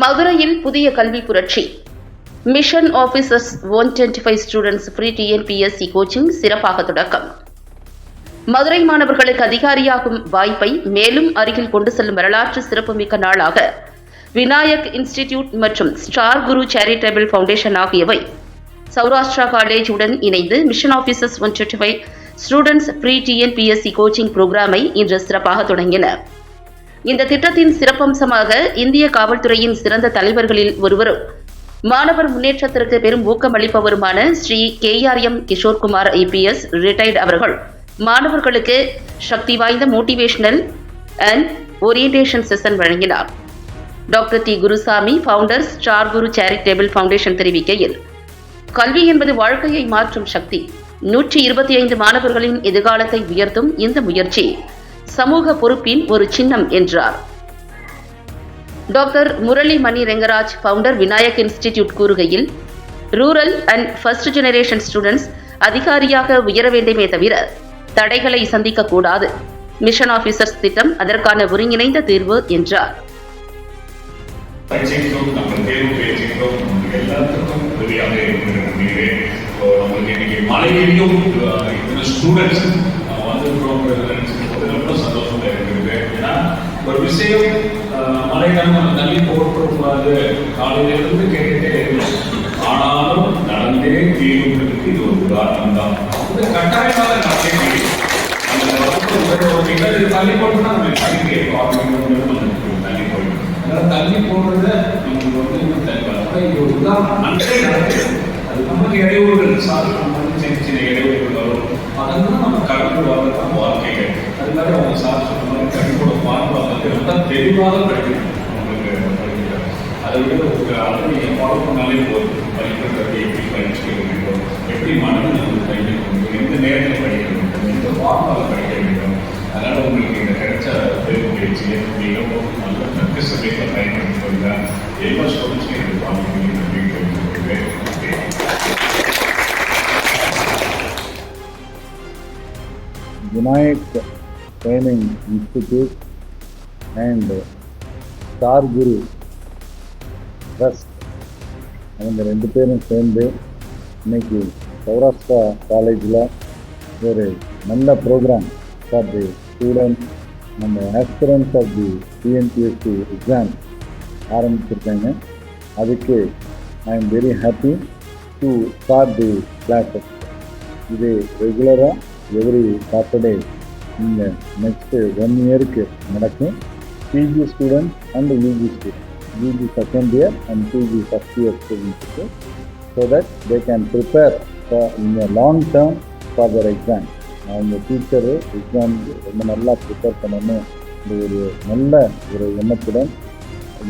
மதுரையில் புதிய கல்வி புரட்சி. Mission officers one twenty five students free TNPSC coaching சிறப்பாக தொடக்கம். மதுரை மாணவர்களுக்கு அதிகாரியாகும் வாய்ப்பை மேலும் அருகில் கொண்டு செல்லும் வரலாற்று சிறப்புமிக்க நாளாக விநாயக் இன்ஸ்டிடியூட் மற்றும் ஸ்டார் குரு சேரிட்டபிள் ஃபவுண்டேஷன் ஆகியவை சௌராஷ்டிரா காலேஜ் உடன் இணைந்து mission officers one twenty five students free TNPSC coaching புரோகிராமை இன்று சிறப்பாக தொடங்கின. இந்த திட்டத்தின் சிறப்பம்சமாக இந்திய காவல்துறையின் சிறந்த தலைவர்களில் ஒருவரும். மாணவர் முன்னேற்றத்திற்கு பெரும் ஊக்கமளிப்பவருமான Shri K R M Kishorkumar IPS retired அவர்கள். மாணவர்களுக்கு சக்தி வாய்ந்த மோட்டிவேஷனல் அண்ட் ஓரியன்டேஷன் செஷன் வழங்கினார். Doctor T Gurusamy founder star Guru charitable foundation தெரிவிக்கையில் கல்வி என்பது வாழ்க்கையை மாற்றும் சக்தி. நூற்றி இருபத்தி ஐந்து மாணவர்களின் எதிர்காலத்தை உயர்த்தும் இந்த முயற்சி. சமூக பொறுப்பின் ஒரு சின்னம் என்றார். Doctor Murali Mani Rengaraj founder Vinayak institute கூறுகையில் rural and first generation students அதிகாரியாக உயர வேண்டுமே தவிர தடைகளை சந்திக்க கூடாது மிஷன் ஆபீசர்ஸ் திட்டம் அதற்கான ஒருங்கிணைந்த தீர்வு என்றார். பயிற்சிக்கும் தேர்வு பயிற்சிக்கும் நமக்கு எல்லாத்துக்கும் உதவியாக இருக்கிற முடிவே இப்போ நம்மளுக்கு இன்னைக்கு மழையிலையும் அஹ், இத்தனை ஸ்டூடெண்ட்ஸ் வந்திருக்கிறோங்கிறது நினைச்சு போது ரொம்ப சந்தோஷமா இருக்குது ஏன்னா ஒரு விஷயம் அஹ், மழைக்காலம் நம்ம தள்ளி போட்டுக்கூடாது காலையில இருந்து கேட்டுட்டே இருந்தோம். ஆனாலும் நடந்தே தீருங்கிறதுக்கு இது ஒரு உதாரணம் தான். இது கட்டாயமாக நடந்தே தீரும் தள்ளி போட்டோம்னா நம்ம தள்ளி கேட்போம் அப்படின்னு தள்ளி போயிடும். அதனால தள்ளி போடுறத நமக்கு வந்து இன்னும் தள்ளி இது ஒரு உதாரணம். நன்றே நடக்குது அது நமக்கு இடையூறுகள் சார்ந்து நம்ம சின்ன சின்ன இடையூறுகள் வரும். அதெல்லாம் நம்ம கடந்து வரதான் வாழ்க்கைகள். அது மாதிரி அவங்க சார் சொன்ன மாதிரி கண்டிப்போட வாழ்வாங்க தெளிவாக படிக்கணும் உங்களுக்கு படிக்கிறாங்க அதை விட ஒரு அளவு நீங்கள் ஃபாலோ பண்ணாலே போதும் எப்படி பயிற்சி வேண்டும் எப்படி மனதில் எந்த நேரத்தில் படிக்க வேண்டும் எந்த வார்த்தால் படிக்க வேண்டும் உங்களுக்கு இந்த கிடைச்ச தேர்வு மிகவும் நல்ல தக்க சமயத்தில் பயன்படுத்தி கொள்ள எல்லா ஸ்டூடெண்ட்ஸும் எனக்கு பாதிக்கும் அப்படின்னு Vinayak training institute and star Guru trust அவங்க ரெண்டு பேரும் சேர்ந்து இன்னைக்கு சௌராஷ்டிரா காலேஜில் ஒரு நல்ல ப்ரோக்ராம் ஃபார் தி ஸ்டூடெண்ட்ஸ் நம்ம aspirants of the TNPSC exam ஆரம்பிச்சிருக்காங்க. அதுக்கு I am very happy to start the classes இது ரெகுலராக எவ்ரி சாட்டர்டே இந்த நெக்ஸ்ட்டு ஒன் இயருக்கு நடக்கும். PG student and UG second UG second year and PG first year so so that they can for in in long term for their exam அவங்க teacher exam ரொம்ப நல்லா prepare பண்ணணும். இந்த ஒரு நல்ல ஒரு எண்ணத்துடன்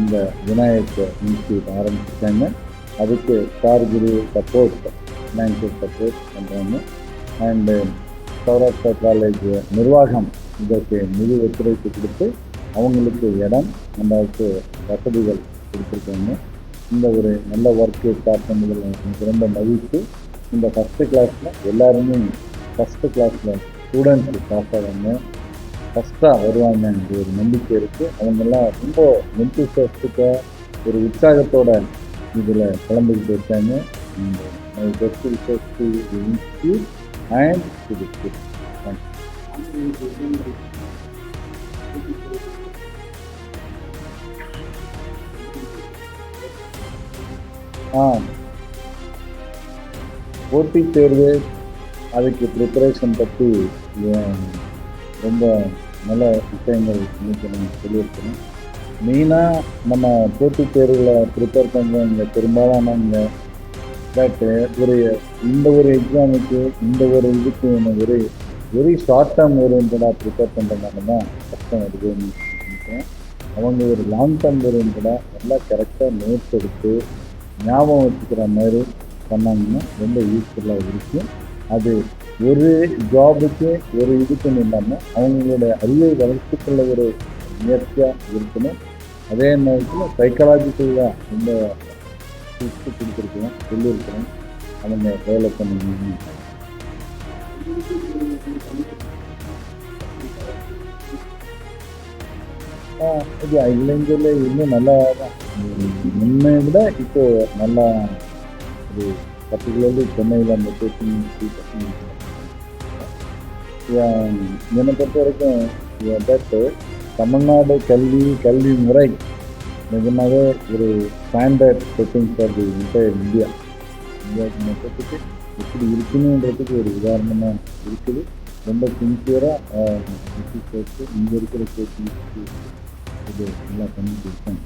இந்த விநாயகர் இன்ஸ்டியூட் ஆரம்பிச்சிட்டாங்க. அதுக்கு star Guru support financial support பண்ணுறாங்க அண்டு சௌராஷ்டிரா காலேஜ் நிர்வாகம் இதற்கு நிதி ஒத்துழைப்பு கொடுத்து அவங்களுக்கு இடம் நம்மளுக்கு வசதிகள் கொடுத்துருக்காங்க இந்த ஒரு நல்ல ஒர்க்கு ஸ்டார்ட் பண்ணதில் எனக்கு ரொம்ப மகிழ்ச்சி. இந்த ஃபஸ்ட்டு கிளாஸில் எல்லாருமே ஃபஸ்ட்டு கிளாஸில் ஸ்டூடெண்ட்ஸ் பாஸ் ஆவாங்க ஃபஸ்ட்டாக வருவாங்கன்ற ஒரு நம்பிக்கை இருக்குது அவங்கெல்லாம் ரொம்ப மென்டிசஸ்டிக்காக ஒரு உற்சாகத்தோட இதில் கலந்துக்கிட்டு இருக்காங்க. இந்த my best research institute and to uh போட்டி தேர்வு அதுக்கு ப்ரிப்பரேஷன் பற்றி ஏன் ரொம்ப நல்ல விஷயங்கள் இன்னைக்கு நம்ம சொல்லியிருக்கிறோம் மெயினாக நம்ம போட்டித் தேர்வில் ப்ரிப்பேர் பண்ணுறவங்க பெரும்பாலானவங்க பட் ஒரு இந்த ஒரு எக்ஸாமுக்கு இந்த ஒரு இதுக்கு ஒரு வெரி ஷார்ட் டேர்ம் ஓரியன்டாக ப்ரிப்பேர் பண்ணுறதுனால தான் கஷ்டம் வருதுன்னு நினைக்கிறேன். அவங்க ஒரு லாங் டேர்ம் ஓரியன்டாக நல்லா கரெக்டாக நோட்ஸ் எடுத்து ஞாபகம் வச்சுக்கிற மாதிரி பண்ணாங்கன்னா ரொம்ப யூஸ்ஃபுல்லாக இருக்கும். அது ஒரு ஜாபுக்கு ஒரு இதுக்குன்னு இல்லாமல் அவங்களோட அறிவை வளர்த்துக்கொள்ள ஒரு முயற்சியாக இருக்கணும். அதே நேரத்தில் சைக்கலாஜிக்கலாக ரொம்ப டிப்ஸ் கொடுத்துருக்கோம் சொல்லியிருக்கிறோம் அவங்க டெவலப் பண்ணணும். ஆ இது இன்னும் நல்லா தான் முன்னை விட இப்போ நல்லா ஒரு பர்டிகுலர்லி சென்னையில் அந்த கோச்சிங் என்னை பொறுத்த வரைக்கும் தட் தமிழ்நாடு கல்வி கல்வி முறை நிஜமாகவே ஒரு standard setting for the entire India இந்தியாவுக்கு மொத்தத்துக்கு எப்படி இருக்கணுன்றதுக்கு ஒரு உதாரணமாக இருக்குது. ரொம்ப சின்சியராக இங்கே இருக்கிற கோச்சிங் இது நல்லா பண்ணிட்டு இருக்கேன்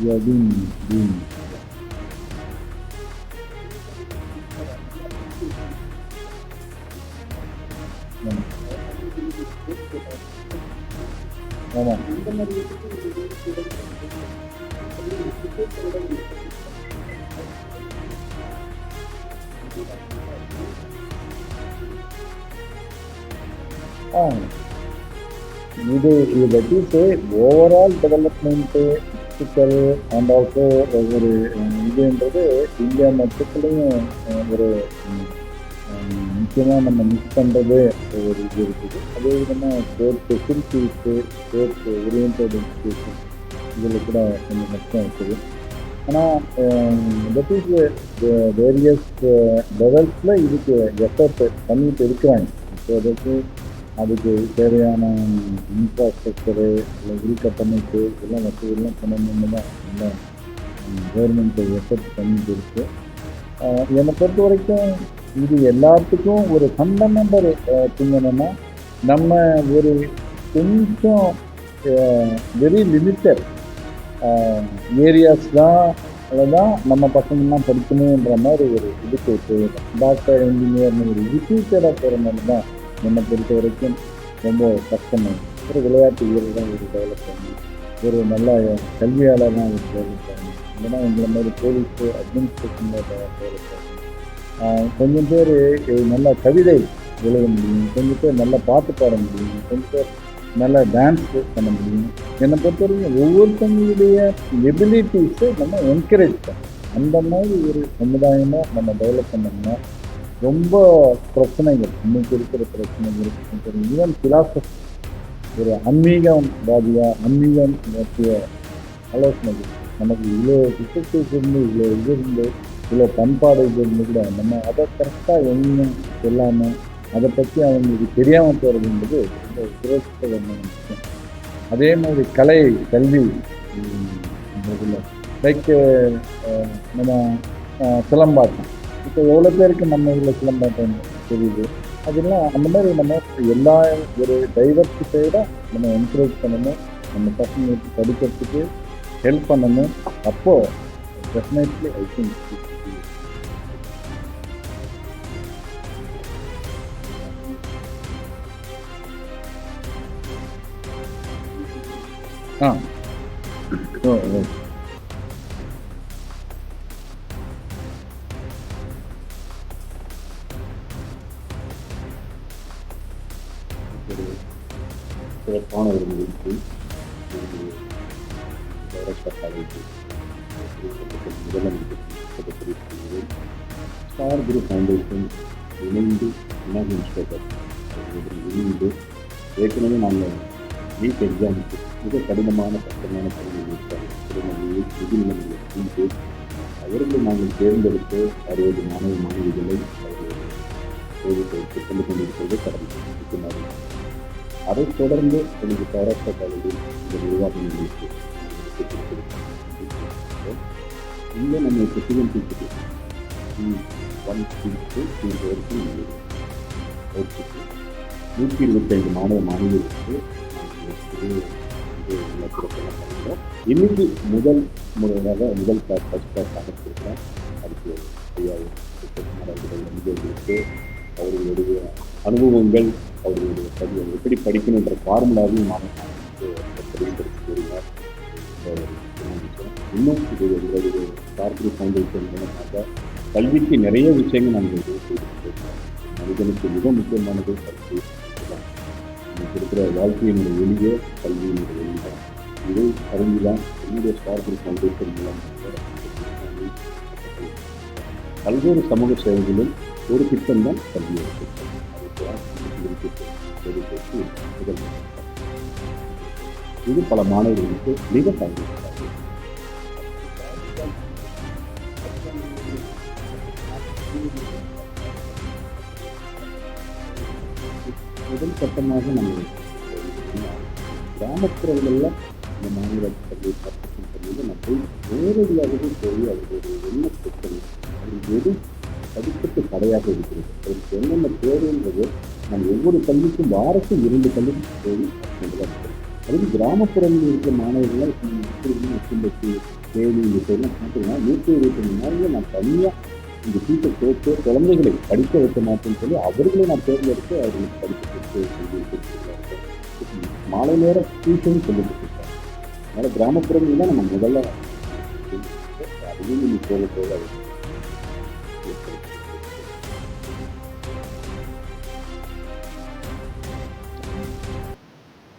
யூ ஆர் பீங் பீங் ஆமாம் ஆ இது இது தட் இஸ் ஓவரால் டெவலப்மெண்ட்டு சிக்கல் அண்ட் ஆல்சோ ஒரு இதுன்றது இந்தியா மொத்தத்துலேயும் ஒரு முக்கியமாக நம்ம மிஸ் பண்ணுறது ஒரு இது இருக்குது. அதே விதமாக sports facilities sports oriented institution இதில் கூட கொஞ்சம் கஷ்டம் இருக்குது. ஆனால் தட் இஸ் வேரியஸ் லெவல்ஸில் இதுக்கு எஃபர்ட் பண்ணிட்டு இருக்கிறாங்க. ஸோ அதுக்கு அதுக்கு தேவையான இன்ஃப்ராஸ்ட்ரக்சரு இல்லை உள்கட்டமைப்பு எல்லாம் வசதிகள்லாம் பண்ணணும்னு தான் இல்லை கவர்மெண்ட் எஃபர்ட் பண்ணிட்டு இருக்கு. என்னை பொறுத்த வரைக்கும் இது எல்லாத்துக்கும் ஒரு ஃபண்டமெண்டல் திங் என்னன்னா நம்ம ஒரு கொஞ்சம் வெரி லிமிட்டட் ஏரியாஸ் தான் தான் நம்ம பசங்கள்லாம் படிக்கணுன்ற மாதிரி ஒரு இதுக்கு டாக்டர் இன்ஜினியர்னு ஒரு ரிப்பீட்டடாக போகிற மாதிரி தான் என்னை பொறுத்த வரைக்கும் ரொம்ப கஷ்டமாக ஒரு விளையாட்டு வீரராக ஒரு டெவலப் பண்ணி ஒரு நல்ல கல்வியாளராக ஒரு டெவலப் பண்ணி இல்லைன்னா எங்களை மாதிரி போலீஸு அட்மினிஸ்ட்ரேஷனில் டெவலப் பண்ணி கொஞ்சம் பேர் நல்ல கவிதை எழுத முடியும் கொஞ்சம் பேர் நல்லா பாட்டு பாட முடியும் கொஞ்சம் பேர் நல்லா டான்ஸ் பண்ண முடியும். என்னை பொறுத்தவரைக்கும் ஒவ்வொருத்தவங்களுடைய எபிலிட்டிஸை நம்ம என்கரேஜ் பண்ணணும். அந்த மாதிரி ஒரு சமுதாயமாக நம்ம டெவலப் பண்ணோம்னா ரொம்ப பிரச்சனைகள் இன்னைக்கு இருக்கிற பிரச்சனைகள் ஈவன் பிலாசபி ஒரு ஆன்மீகவாதியா அன்மீகம் பற்றிய ஆலோசனைகள் நமக்கு இவ்வளோ டிஸ்ட்ரிக்ட் இருந்து இவ்வளோ இது இருந்து இவ்வளோ பண்பாடு இது இருந்து கூட நம்ம அதை கரெக்டாக எங்கே சொல்லாமல் அதை பற்றி அவங்களுக்கு தெரியாமல் போகிறதுன்றது ரொம்ப சுரட்சிகரமான விஷயம். அதே மாதிரி கலை கல்வி இதில் லைக் நம்ம சிலம்பாட்டம் இப்போ எவ்வளோ பேருக்கு நம்ம இதில் சிலம்பாட்டம் தெரியுது. அதெல்லாம் அந்த மாதிரி நம்ம எல்லா ஒரு டைவர்சிட்டியோட நம்ம என்கரேஜ் பண்ணணும். நம்ம பசங்களுக்கு படிக்கிறதுக்கு ஹெல்ப் பண்ணணும். அப்போது டெஃபினெட்லி ஐ திங்க் ஆ. முதலமைச்சர் ஸ்டார் குரு ஃபவுண்டேஷன் இணைந்து இனாக இன்ஸ்பெக்டர் இணைந்து ஏற்கனவே நாங்கள் நீட் எக்ஸாமுக்கு மிக கடினமான கஷ்டமான பணிகள் திருமணி நிதிநிலைகளை செய்து அவர்கள் நாங்கள் தேர்ந்தெடுத்து அறுபது மாணவ மாணவிகளை அவர்கள் கொண்டு கொண்டிருப்பது கடந்து அதைத் தொடர்ந்து எனக்கு பாராட்ட கல்வியில் இந்த நிர்வாகம் எங்களுக்கு நிலைக்கு இங்கே நம்ம செட்டிவன் டீச்சர் ஒன் டீச்சு வரைக்கும் உள்ளது. நூற்றி இருபத்தைந்து மாணவ மாணவிகளுக்கு இன்னைக்கு முதல் முறையாக முதல் கிளாஸ் ஃபஸ்ட் கிளாஸ் அமைச்சிருக்கிறோம் அதுக்கு ஐயாயிரம் அவர்களுடைய அனுபவங்கள் அவர்களுடைய படி எப்படி படிக்கணுன்ற ஃபார்முலாவையும் மாணவர்களுக்கு தெரிவித்திருக்கு கூறினார் இன்னும் இது எங்களது கார்பரி ஃபவுண்டேஷன் மூலமாக கல்விக்கு நிறைய விஷயங்கள் நாங்கள் செய்திருக்கிறோம் மனிதனுக்கு மிக முக்கியமானது கல்வி இதுதான். இருக்கிற வாழ்க்கையினுடைய வெளியே கல்வியினுடைய வெளிதான் இதை அறிந்துதான் என்னுடைய கார்பரி ஃபவுண்டேஷன் மூலமாக பல்வேறு சமூக சேவைகளில் ஒரு திட்டம் தான் கல்வி இது பல மாணவர்களுக்கு மிக பயன்படுகிறது கிராமப்புறங்களில் இந்த மாநில கல்வி கற்பிக்கும் பள்ளியில் நான் போய் நேரடியாகவே போய் அவருடைய என்ன பிரச்சனை அது எது படிப்புக்கு தடையாக இருக்கிறது அதுக்கு என்னென்ன தேவைன்றது நம்ம ஒவ்வொரு பள்ளிக்கும் வாரத்துக்கு இரண்டு பள்ளிக்கு போய் முதலாக அதுவும் கிராமப்புறங்களில் இருக்கிற மாணவர்கள்லாம் இப்படி முக்கியம்பட்டி தேனி இந்த சைட்லாம் பார்த்தீங்கன்னா நூற்றி இருபத்தி மூணு நாளில் நான் தனியாக இந்த சீட்டை சேர்த்து குழந்தைகளை படிக்க வைக்க மாட்டேன்னு சொல்லி அவர்களை நான் தேர்ந்தெடுத்து அவர்களுக்கு படிக்க கொடுத்து சொல்லி கொடுத்துருக்காங்க. மாலை நேர டியூஷன் சொல்லிட்டு கொடுத்துருக்காங்க அதனால் கிராமப்புறங்களில் தான் நம்ம முதல்ல அதையும் நீங்கள் போக போகாது